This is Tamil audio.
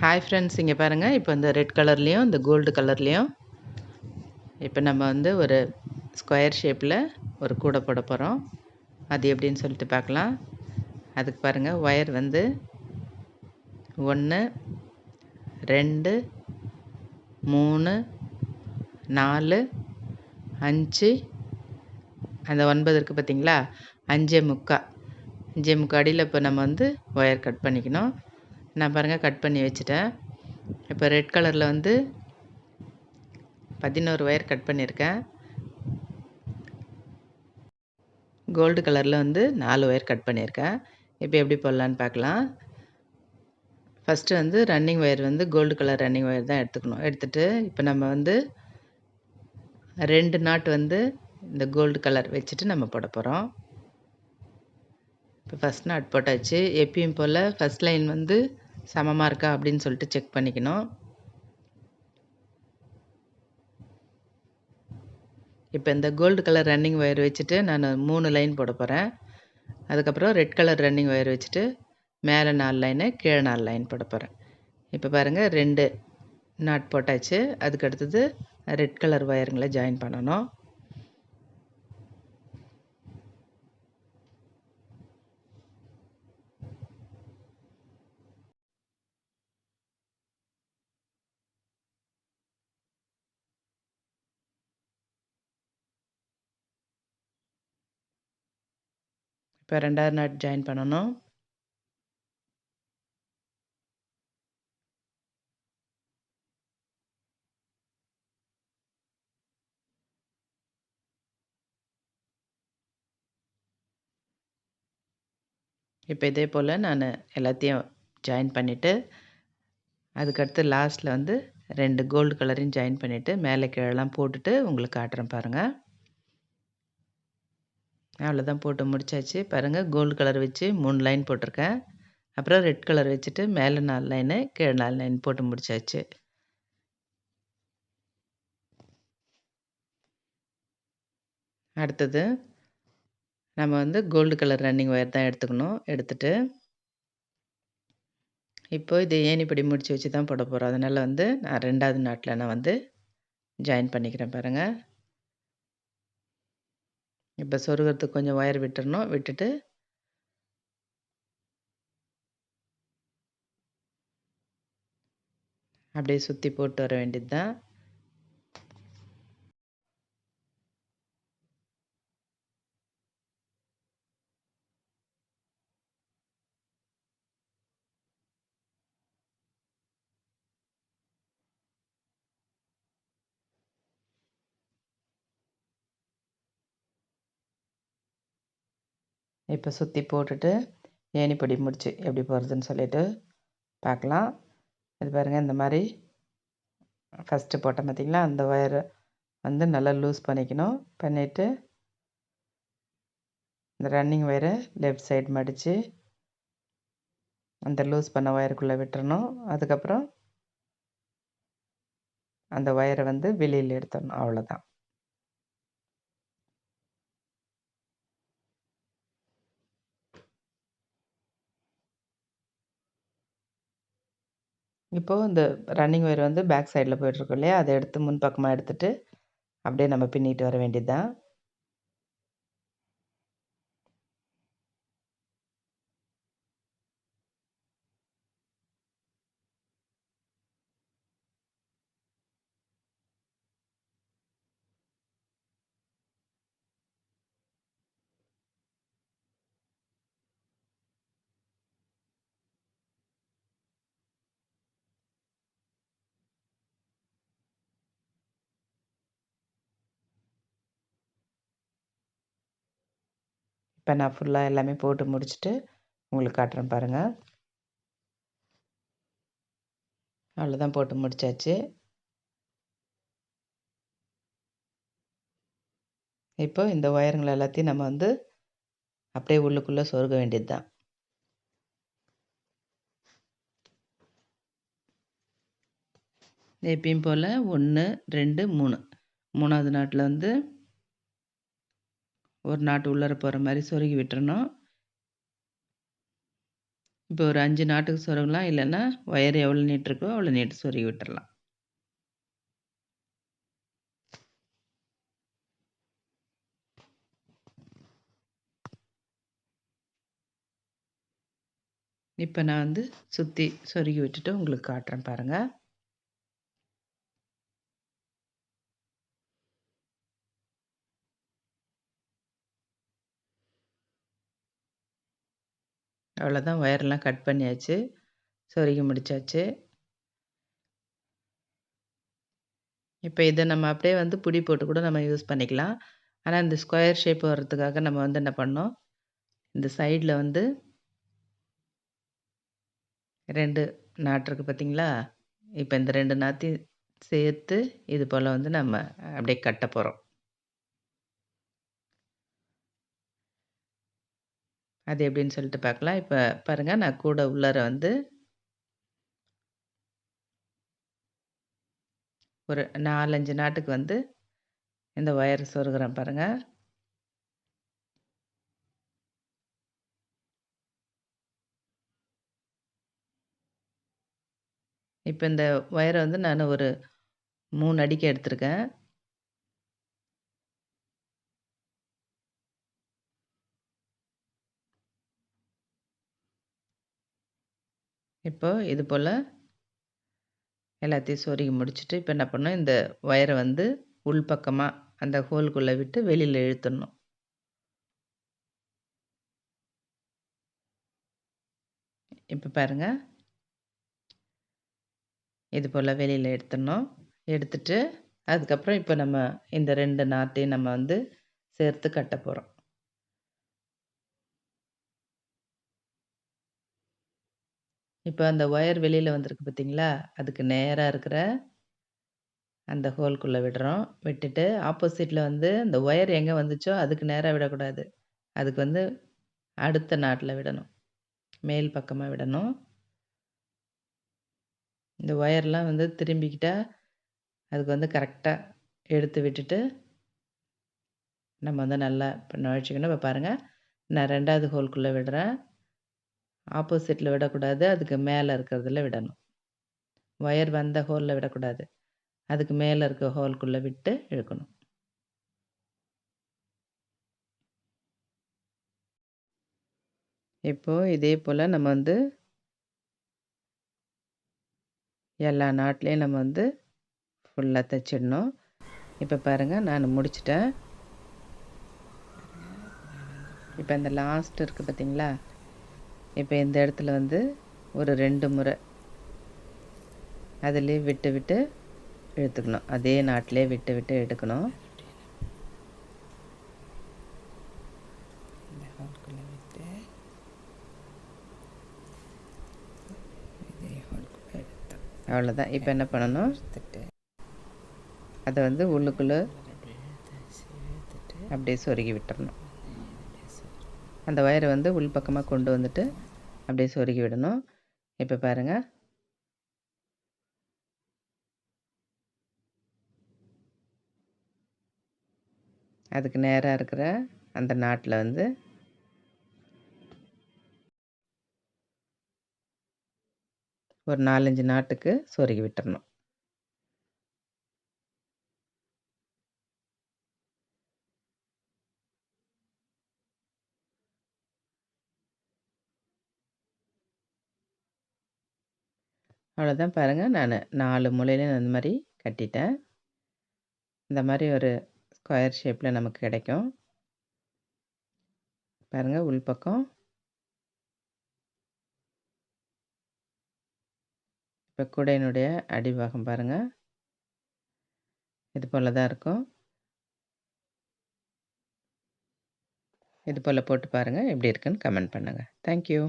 ஹாய் ஃப்ரெண்ட்ஸ் இங்கே பாருங்கள் இப்போ இந்த ரெட் கலர்லேயும் இந்த கோல்டு கலர்லேயும் இப்போ நம்ம வந்து ஒரு ஸ்கொயர் ஷேப்பில் ஒரு கூடை போட போகிறோம் அது எப்படின்னு சொல்லிட்டு பார்க்கலாம். அதுக்கு பாருங்கள் ஒயர் வந்து ஒன்று ரெண்டு மூணு நாலு அஞ்சு அந்த ஒன்பது இருக்குது பார்த்தீங்களா? அஞ்சே முக்கா. அஞ்சே முக்கா அடியில் இப்போ நம்ம வந்து ஒயர் கட் பண்ணிக்கணும். நான் பாருங்கள் கட் பண்ணி வச்சுட்டேன். இப்போ ரெட் கலரில் வந்து பதினோரு ஒயர் கட் பண்ணியிருக்கேன். கோல்டு கலரில் வந்து நாலு ஒயர் கட் பண்ணியிருக்கேன். இப்போ எப்படி போடலான்னு பார்க்கலாம். ஃபஸ்ட்டு வந்து ரன்னிங் ஒயர் வந்து கோல்டு கலர் ரன்னிங் ஒயர் தான் எடுத்துக்கணும். எடுத்துகிட்டு இப்போ நம்ம வந்து ரெண்டு நாட் வந்து இந்த கோல்டு கலர் வச்சுட்டு நம்ம போட போகிறோம் இப்போ ஃபஸ்ட் நாட் போட்டாச்சு. எப்பயும் போல் ஃபஸ்ட் லைன் வந்து சமமாக இருக்கா அப்படின்னு சொல்லிட்டு செக் பண்ணிக்கணும். இப்போ இந்த கோல்டு கலர் ரன்னிங் ஒயர் வச்சுட்டு நான் மூணு லைன் போட போகிறேன் அதுக்கப்புறம் ரெட் கலர் ரன்னிங் ஒயர் வச்சுட்டு மேலே நாலு லைனு கீழே நாலு லைன் போட போகிறேன் இப்போ பாருங்கள் ரெண்டு நாட் போட்டாச்சு. அதுக்கு அடுத்தது ரெட் கலர் ஒயருங்களை ஜாயின் பண்ணணும். இப்போ ரெண்டாவது நாட் ஜாயின் பண்ணணும். இப்போ இதே போல் நான் எல்லாத்தையும் ஜாயின் பண்ணிவிட்டு அதுக்கடுத்து லாஸ்ட்டில் வந்து ரெண்டு கோல்டு கலரையும் ஜாயின் பண்ணிவிட்டு மேலே கீழெல்லாம் போட்டுட்டு உங்களுக்கு காட்டுறேன் பாருங்கள் அவ்வளோதான் போட்டு முடிச்சாச்சு. பாருங்கள் கோல்டு கலர் வச்சு மூணு லைன் போட்டிருக்கேன். அப்புறம் ரெட் கலர் வச்சுட்டு மேலே நாலு லைனு கீழே நாலு லைன் போட்டு முடிச்சாச்சு. அடுத்தது நம்ம வந்து கோல்டு கலர் ரன்னிங் ஒயர் தான் எடுத்துக்கணும். எடுத்துட்டு இப்போ இது ஏணிப்படி முடித்து வச்சு தான் போட போகிறோம் அதனால் வந்து நான் ரெண்டாவது நாட்டில் நான் வந்து ஜாயின் பண்ணிக்கிறேன் பாருங்கள் இப்போ சொருகிறதுக்கு கொஞ்சம் ஒயர் விட்டுறணும். விட்டுட்டு அப்படியே சுற்றி போட்டு வர வேண்டியது தான் இப்போ சுற்றி போட்டுட்டு ஏணிப்படி முடிச்சு எப்படி போகிறதுன்னு சொல்லிட்டு பார்க்கலாம் இது பாருங்கள் இந்த மாதிரி ஃபஸ்ட்டு போட்டேன் பார்த்திங்களா அந்த ஒயரை வந்து நல்லா லூஸ் பண்ணிக்கணும். பண்ணிவிட்டு இந்த ரன்னிங் ஒயரை லெஃப்ட் சைடு மடித்து அந்த லூஸ் பண்ண ஒயருக்குள்ளே விட்டுறணும். அதுக்கப்புறம் அந்த ஒயரை வந்து வெளியில் எடுத்துடணும். அவ்வளோதான் இப்போது இந்த ரன்னிங் ஒயர் வந்து பேக் சைடில் போயிட்டுருக்கோம் இல்லையா? அதை எடுத்து முன் பக்கமாக எடுத்துகிட்டு அப்படியே நம்ம பின்னிட்டு வர வேண்டியது தான் இப்போ நான் ஃபுல்லாக எல்லாமே போட்டு முடிச்சுட்டு உங்களுக்கு காட்டுறேன் பாருங்கள் அவ்வளோதான் போட்டு முடிச்சாச்சு. இப்போ இந்த ஒயருங்களை எல்லாத்தையும் நம்ம வந்து அப்படியே உள்ளுக்குள்ளே சொருக வேண்டியது தான் எப்பயும் போல் ஒன்று ரெண்டு மூணு. மூணாவது நாட்டில் வந்து ஒரு நாட்டு உள்ளர போகிற மாதிரி சொருகி விட்டுறணும். இப்போ ஒரு அஞ்சு நாட்டுக்கு சொருகலாம் இல்லைன்னா ஒயர் எவ்வளோ நீட் இருக்கோ அவ்வளோ நீட்டு சொருகி விட்டுறலாம். இப்போ நான் வந்து சுற்றி சொருகி விட்டுட்டு உங்களுக்கு காட்டுறேன் பாருங்கள் அவ்வளோதான் ஒயர்லாம் கட் பண்ணியாச்சு. சொருகி முடிச்சாச்சு. இப்போ இதை நம்ம அப்படியே வந்து புடி போட்டு கூட நம்ம யூஸ் பண்ணிக்கலாம். ஆனால் இந்த ஸ்கொயர் ஷேப் வர்றதுக்காக நம்ம வந்து என்ன பண்ணோம்? இந்த சைடில் வந்து ரெண்டு நாட்டு இருக்குது பார்த்தீங்களா இப்போ இந்த ரெண்டு நாற்றையும் சேர்த்து இது போல் வந்து நம்ம அப்படியே கட்ட போகிறோம் அது எப்படின்னு சொல்லிட்டு பார்க்கலாம். இப்போ பாருங்கள் நான் கூட உள்ளார வந்து ஒரு நாலஞ்சு நாட்டுக்கு வந்து இந்த ஒயர் சொருகிறேன் பாருங்கள் இப்போ இந்த ஒயரை வந்து நான் ஒரு மூணு அடிக்கு எடுத்திருக்கேன். இப்போது இது போல் எல்லாத்தையும் சொருகி முடிச்சுட்டு இப்போ என்ன பண்ணோம் இந்த ஒயரை வந்து உள்பக்கமாக அந்த ஹோல்குள்ளே விட்டு வெளியில் இழுத்துடணும். இப்போ பாருங்கள் இது போல் வெளியில் எடுத்துடணும். எடுத்துட்டு அதுக்கப்புறம் இப்போ நம்ம இந்த ரெண்டு நாட்டையும் நம்ம வந்து சேர்த்து கட்ட போகிறோம் இப்போ அந்த ஒயர் வெளியில் வந்திருக்கு பார்த்தீங்களா அதுக்கு நேராக இருக்கிற அந்த ஹோல்குள்ளே விடுறோம். விட்டுட்டு ஆப்போசிட்டில் வந்து அந்த ஒயர் எங்கே வந்துச்சோ அதுக்கு நேராக விடக்கூடாது. அதுக்கு வந்து அடுத்த நாட்டில் விடணும். மேல் பக்கமாக விடணும். இந்த ஒயர்லாம் வந்து திரும்பிக்கிட்டால் அதுக்கு வந்து கரெக்டாக எடுத்து விட்டுட்டு நம்ம வந்து நல்லா இப்போ நுழைச்சிக்கணும். இப்போ பாருங்கள் நான் ரெண்டாவது ஹோல்குள்ளே விடுறேன். ஆப்போசிட்டில் விடக்கூடாது அதுக்கு மேலே இருக்கிறதுல விடணும். ஒயர் வந்த ஹோலில் விடக்கூடாது. அதுக்கு மேலே இருக்க ஹோல்குள்ளே விட்டு இழுக்கணும். இப்போது இதே போல் நம்ம வந்து எல்லா நாட்லேயும் நம்ம வந்து ஃபுல்லாக தைச்சிடணும். இப்போ பாருங்கள் நான் முடிச்சிட்டேன். இப்போ இந்த லாஸ்ட் இருக்குது பார்த்தீங்களா இப்போ இந்த இடத்துல வந்து ஒரு ரெண்டு முறை அதிலே விட்டு விட்டு இழுத்துக்கணும். அதே நாட்டிலே விட்டு விட்டு எடுக்கணும். அவ்வளோதான் இப்போ என்ன பண்ணணும்? அதை வந்து உள்ளுக்குள்ளே அப்படியே சொருகி விட்டுறணும். அந்த ஒயரை வந்து உள் பக்கமாக கொண்டு வந்துட்டு அப்படியே சொருகி விடணும். இப்போ பாருங்கள் அதுக்கு நேராக இருக்கிற அந்த நாட்டில் வந்து ஒரு நாலஞ்சு நாட்டுக்கு சொருகி விட்டுறணும். அவ்வளோதான் பாருங்கள் நான் நாலு முளையிலையும் அந்த மாதிரி கட்டிட்டேன். இந்த மாதிரி ஒரு ஸ்கொயர் ஷேப்பில் நமக்கு கிடைக்கும். பாருங்கள் உள்பக்கம் இப்போ கூடையினுடைய அடிபாகம் பாருங்கள் இது போல் தான் இருக்கும். இது போல் போட்டு பாருங்கள் எப்படி இருக்குன்னு கமெண்ட் பண்ணுங்கள் தேங்க்யூ